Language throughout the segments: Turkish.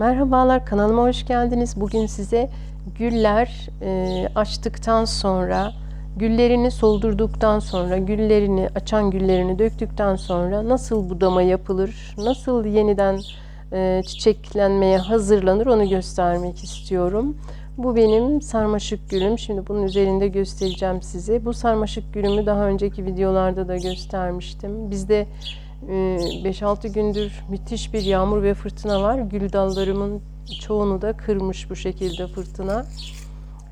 Merhabalar kanalıma hoş geldiniz. Bugün size güller e, açtıktan sonra, güllerini soldurduktan sonra, güllerini açan güllerini döktükten sonra nasıl budama yapılır, nasıl yeniden e, çiçeklenmeye hazırlanır onu göstermek istiyorum. Bu benim sarmaşık gülüm. Şimdi bunun üzerinde göstereceğim size. Bu sarmaşık gülümü daha önceki videolarda da göstermiştim. Bizde 5-6 gündür müthiş bir yağmur ve fırtına var. Gül dallarımın çoğunu da kırmış bu şekilde fırtına.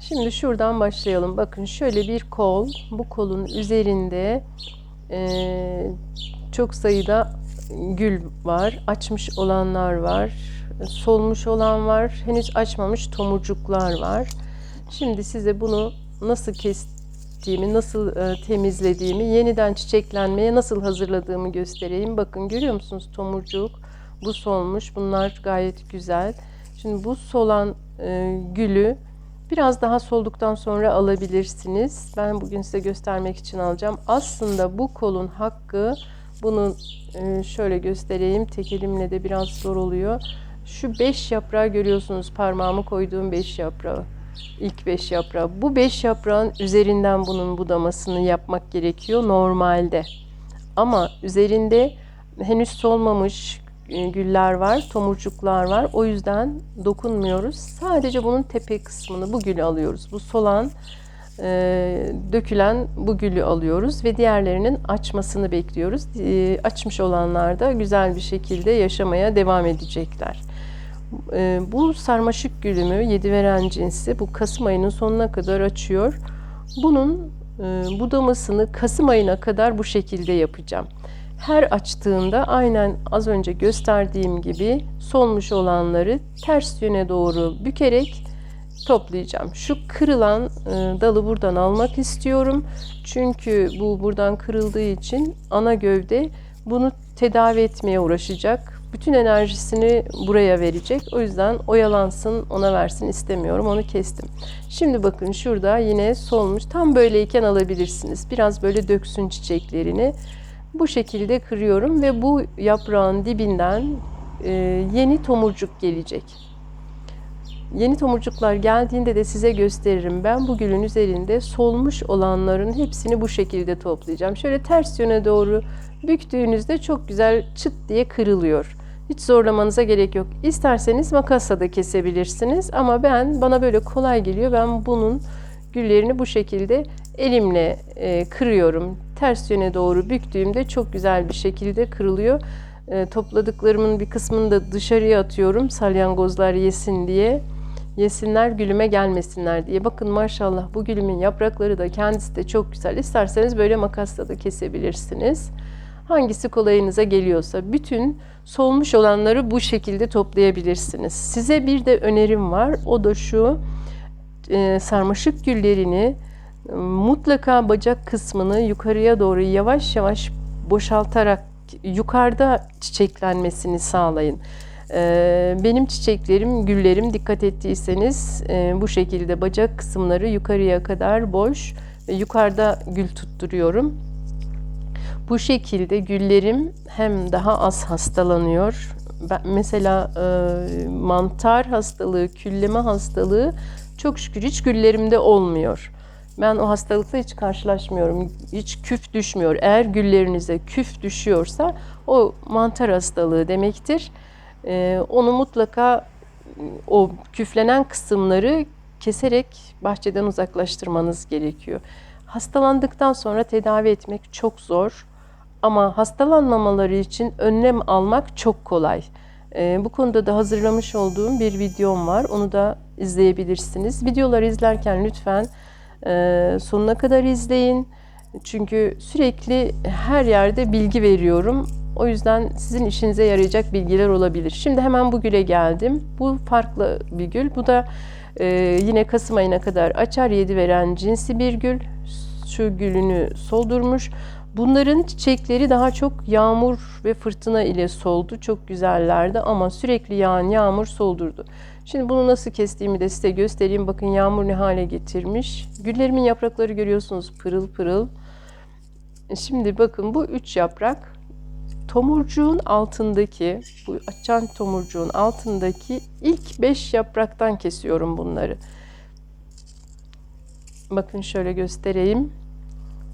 Şimdi şuradan başlayalım. Bakın şöyle bir kol. Bu kolun üzerinde e, çok sayıda gül var. Açmış olanlar var. Solmuş olan var. Henüz açmamış tomurcuklar var. Şimdi size bunu nasıl kestiğimi, nasıl e, temizlediğimi, yeniden çiçeklenmeye nasıl hazırladığımı göstereyim. Bakın görüyor musunuz tomurcuk? Bu solmuş. Bunlar gayet güzel. Şimdi bu solan e, gülü biraz daha solduktan sonra alabilirsiniz. Ben bugün size göstermek için alacağım. Aslında bu kolun hakkı bunu e, şöyle göstereyim. Tek elimle de biraz zor oluyor. Şu beş yaprağı görüyorsunuz. Parmağımı koyduğum beş yaprağı. İlk beş yaprağı. Bu beş yaprağın üzerinden bunun budamasını yapmak gerekiyor normalde. Ama üzerinde henüz solmamış e, güller var, tomurcuklar var. O yüzden dokunmuyoruz. Sadece bunun tepe kısmını bu gülü alıyoruz. Bu solan e, dökülen bu gülü alıyoruz ve diğerlerinin açmasını bekliyoruz. E, açmış olanlar da güzel bir şekilde yaşamaya devam edecekler. E, bu sarmaşık gülümü yedi veren cinsi bu Kasım ayının sonuna kadar açıyor. Bunun e, budamasını Kasım ayına kadar bu şekilde yapacağım. Her açtığında aynen az önce gösterdiğim gibi solmuş olanları ters yöne doğru bükerek toplayacağım. Şu kırılan e, dalı buradan almak istiyorum. Çünkü bu buradan kırıldığı için ana gövde bunu tedavi etmeye uğraşacak. Bütün enerjisini buraya verecek. O yüzden oyalansın, ona versin istemiyorum. Onu kestim. Şimdi bakın şurada yine solmuş. Tam böyleyken alabilirsiniz. Biraz böyle döksün çiçeklerini. Bu şekilde kırıyorum ve bu yaprağın dibinden e, yeni tomurcuk gelecek. Yeni tomurcuklar geldiğinde de size gösteririm. Ben bu gülün üzerinde solmuş olanların hepsini bu şekilde toplayacağım. Şöyle ters yöne doğru büktüğünüzde çok güzel çıt diye kırılıyor. Hiç zorlamanıza gerek yok. İsterseniz makasla da kesebilirsiniz ama ben bana böyle kolay geliyor. Ben bunun güllerini bu şekilde elimle e, kırıyorum. Ters yöne doğru büktüğümde çok güzel bir şekilde kırılıyor. E, topladıklarımın bir kısmını da dışarıya atıyorum salyangozlar yesin diye. Yesinler gülüme gelmesinler diye. Bakın maşallah bu gülümün yaprakları da kendisi de çok güzel. İsterseniz böyle makasla da kesebilirsiniz. Hangisi kolayınıza geliyorsa bütün solmuş olanları bu şekilde toplayabilirsiniz. Size bir de önerim var. O da şu e, sarmaşık güllerini e, mutlaka bacak kısmını yukarıya doğru yavaş yavaş boşaltarak yukarıda çiçeklenmesini sağlayın. E, benim çiçeklerim, güllerim dikkat ettiyseniz bu şekilde bacak kısımları yukarıya kadar boş yukarıda gül tutturuyorum. Bu şekilde güllerim hem daha az hastalanıyor. Ben, mesela e, mantar hastalığı, külleme hastalığı çok şükür hiç güllerimde olmuyor. Ben o hastalıkla hiç karşılaşmıyorum. Hiç küf düşmüyor. Eğer güllerinize küf düşüyorsa o mantar hastalığı demektir. Ee, onu mutlaka o küflenen kısımları keserek bahçeden uzaklaştırmanız gerekiyor. Hastalandıktan sonra tedavi etmek çok zor. Ama hastalanmamaları için önlem almak çok kolay. Ee, bu konuda da hazırlamış olduğum bir videom var. Onu da izleyebilirsiniz. Videoları izlerken lütfen e, sonuna kadar izleyin. Çünkü sürekli her yerde bilgi veriyorum. O yüzden sizin işinize yarayacak bilgiler olabilir. Şimdi hemen bu güle geldim. Bu farklı bir gül. Bu da e, yine Kasım ayına kadar açar yedi veren cinsi bir gül. Şu gülünü soldurmuş. Bunların çiçekleri daha çok yağmur ve fırtına ile soldu. Çok güzellerdi ama sürekli yağan yağmur soldurdu. Şimdi bunu nasıl kestiğimi de size göstereyim. Bakın yağmur ne hale getirmiş. Güllerimin yaprakları görüyorsunuz pırıl pırıl. Şimdi bakın bu üç yaprak. tomurcuğun altındaki, bu açan tomurcuğun altındaki ilk 5 yapraktan kesiyorum bunları. Bakın şöyle göstereyim.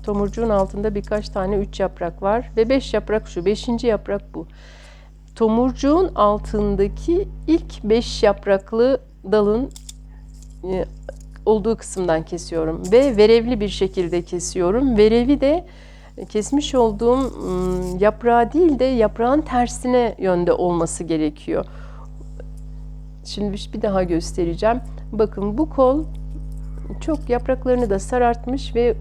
Tomurcuğun altında birkaç tane 3 yaprak var ve 5 yaprak şu. 5. yaprak bu. Tomurcuğun altındaki ilk 5 yapraklı dalın e, olduğu kısımdan kesiyorum ve verevli bir şekilde kesiyorum. Verevi de kesmiş olduğum ım, yaprağı değil de yaprağın tersine yönde olması gerekiyor. Şimdi bir daha göstereceğim. Bakın bu kol çok yapraklarını da sarartmış ve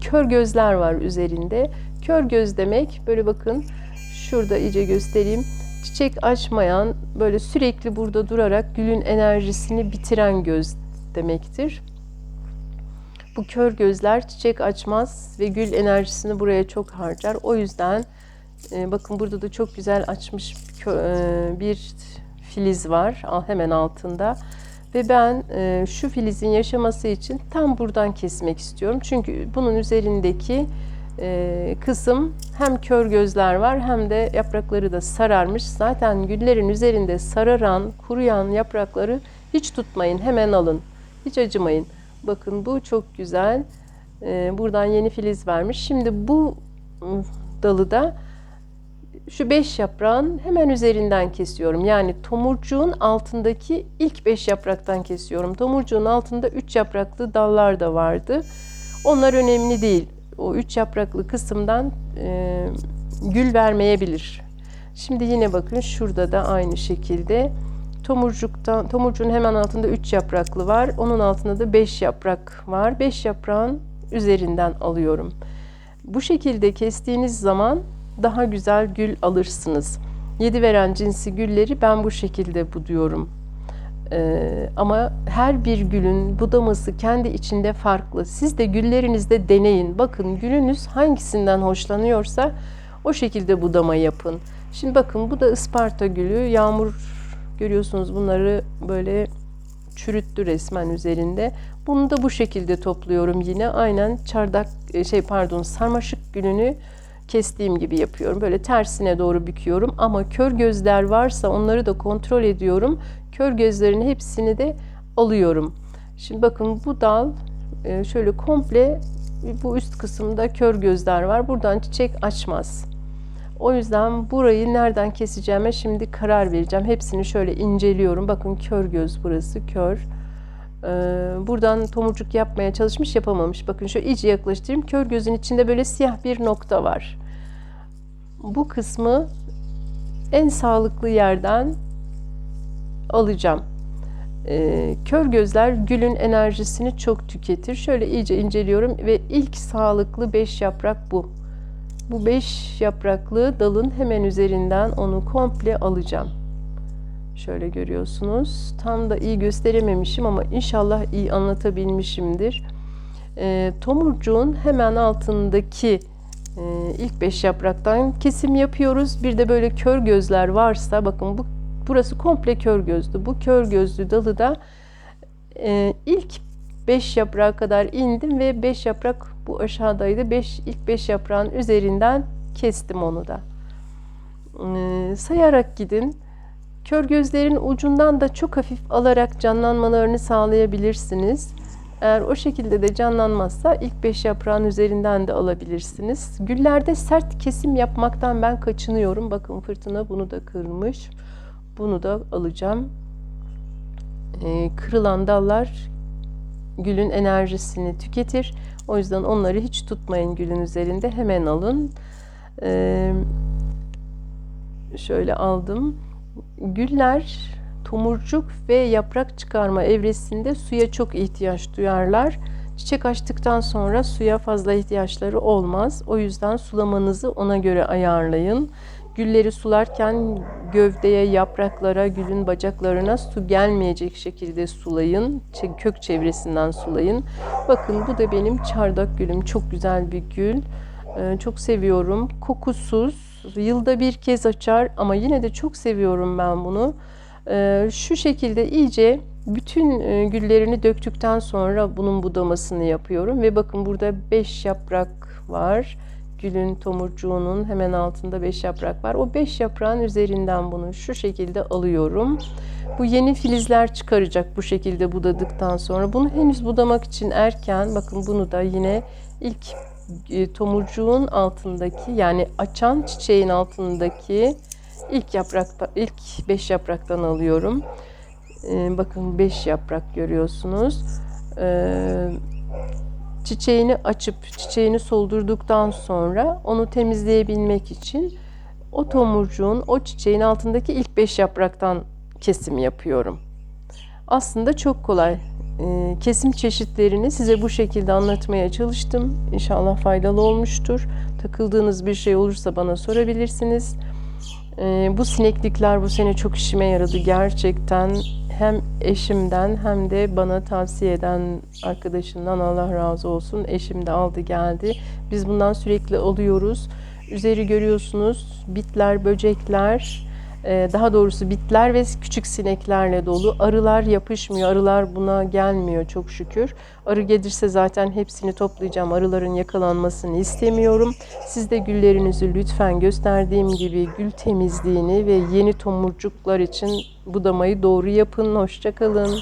kör gözler var üzerinde. Kör göz demek böyle bakın şurada iyice göstereyim. Çiçek açmayan böyle sürekli burada durarak gülün enerjisini bitiren göz demektir. Bu kör gözler çiçek açmaz ve gül enerjisini buraya çok harcar. O yüzden e, bakın burada da çok güzel açmış e, bir filiz var hemen altında. Ve ben e, şu filizin yaşaması için tam buradan kesmek istiyorum. Çünkü bunun üzerindeki e, kısım hem kör gözler var hem de yaprakları da sararmış. Zaten güllerin üzerinde sararan, kuruyan yaprakları hiç tutmayın, hemen alın. Hiç acımayın. Bakın bu çok güzel. E, buradan yeni filiz vermiş. Şimdi bu ım, dalı da şu beş yaprağın hemen üzerinden kesiyorum. Yani tomurcuğun altındaki ilk beş yapraktan kesiyorum. Tomurcuğun altında üç yapraklı dallar da vardı. Onlar önemli değil. O üç yapraklı kısımdan e, gül vermeyebilir. Şimdi yine bakın şurada da aynı şekilde tomurcuktan tomurcuğun hemen altında üç yapraklı var. Onun altında da beş yaprak var. Beş yaprağın üzerinden alıyorum. Bu şekilde kestiğiniz zaman daha güzel gül alırsınız. Yedi veren cinsi gülleri ben bu şekilde buduyorum. Ee, ama her bir gülün budaması kendi içinde farklı. Siz de güllerinizde deneyin. Bakın gülünüz hangisinden hoşlanıyorsa o şekilde budama yapın. Şimdi bakın bu da Isparta gülü. Yağmur görüyorsunuz bunları böyle çürüttü resmen üzerinde. Bunu da bu şekilde topluyorum yine. Aynen çardak e, şey pardon sarmaşık gülünü kestiğim gibi yapıyorum. Böyle tersine doğru büküyorum ama kör gözler varsa onları da kontrol ediyorum. Kör gözlerin hepsini de alıyorum. Şimdi bakın bu dal e, şöyle komple bu üst kısımda kör gözler var. Buradan çiçek açmaz. O yüzden burayı nereden keseceğime şimdi karar vereceğim. Hepsini şöyle inceliyorum. Bakın kör göz burası kör. Ee, buradan tomurcuk yapmaya çalışmış yapamamış. Bakın şöyle iyice yaklaştırayım. Kör gözün içinde böyle siyah bir nokta var. Bu kısmı en sağlıklı yerden alacağım. Ee, kör gözler gülün enerjisini çok tüketir. Şöyle iyice inceliyorum ve ilk sağlıklı 5 yaprak bu. Bu 5 yapraklı dalın hemen üzerinden onu komple alacağım. Şöyle görüyorsunuz. Tam da iyi gösterememişim ama inşallah iyi anlatabilmişimdir. E, tomurcuğun hemen altındaki e, ilk 5 yapraktan kesim yapıyoruz. Bir de böyle kör gözler varsa bakın bu burası komple kör gözlü. Bu kör gözlü dalı da e, ilk 5 yaprağa kadar indim ve 5 yaprak bu aşağıdaydı. 5 ilk 5 yaprağın üzerinden kestim onu da. E, sayarak gidin. Kör gözlerin ucundan da çok hafif alarak canlanmalarını sağlayabilirsiniz. Eğer o şekilde de canlanmazsa ilk 5 yaprağın üzerinden de alabilirsiniz. Güllerde sert kesim yapmaktan ben kaçınıyorum. Bakın fırtına bunu da kırmış. Bunu da alacağım. Ee, kırılan dallar gülün enerjisini tüketir. O yüzden onları hiç tutmayın gülün üzerinde. Hemen alın. Ee, şöyle aldım. Güller tomurcuk ve yaprak çıkarma evresinde suya çok ihtiyaç duyarlar. Çiçek açtıktan sonra suya fazla ihtiyaçları olmaz. O yüzden sulamanızı ona göre ayarlayın. Gülleri sularken gövdeye, yapraklara, gülün bacaklarına su gelmeyecek şekilde sulayın. Kök çevresinden sulayın. Bakın bu da benim çardak gülüm. Çok güzel bir gül. Ee, çok seviyorum. Kokusuz. Yılda bir kez açar ama yine de çok seviyorum ben bunu. Ee, şu şekilde iyice bütün e, güllerini döktükten sonra bunun budamasını yapıyorum ve bakın burada 5 yaprak var. gülün tomurcuğunun hemen altında 5 yaprak var. O 5 yaprağın üzerinden bunu şu şekilde alıyorum. Bu yeni filizler çıkaracak bu şekilde budadıktan sonra. Bunu henüz budamak için erken. Bakın bunu da yine ilk e, tomurcuğun altındaki yani açan çiçeğin altındaki ilk yaprakta ilk 5 yapraktan alıyorum. Ee, bakın 5 yaprak görüyorsunuz. Ee, çiçeğini açıp çiçeğini soldurduktan sonra onu temizleyebilmek için o tomurcuğun o çiçeğin altındaki ilk 5 yapraktan kesim yapıyorum. Aslında çok kolay. Ee, kesim çeşitlerini size bu şekilde anlatmaya çalıştım. İnşallah faydalı olmuştur. Takıldığınız bir şey olursa bana sorabilirsiniz. Ee, bu sineklikler bu sene çok işime yaradı gerçekten. Hem eşimden hem de bana tavsiye eden arkadaşımdan Allah razı olsun. Eşim de aldı geldi. Biz bundan sürekli alıyoruz. Üzeri görüyorsunuz bitler, böcekler, daha doğrusu bitler ve küçük sineklerle dolu. Arılar yapışmıyor, arılar buna gelmiyor çok şükür. Arı gelirse zaten hepsini toplayacağım. Arıların yakalanmasını istemiyorum. Siz de güllerinizi lütfen gösterdiğim gibi gül temizliğini ve yeni tomurcuklar için budamayı doğru yapın. Hoşçakalın.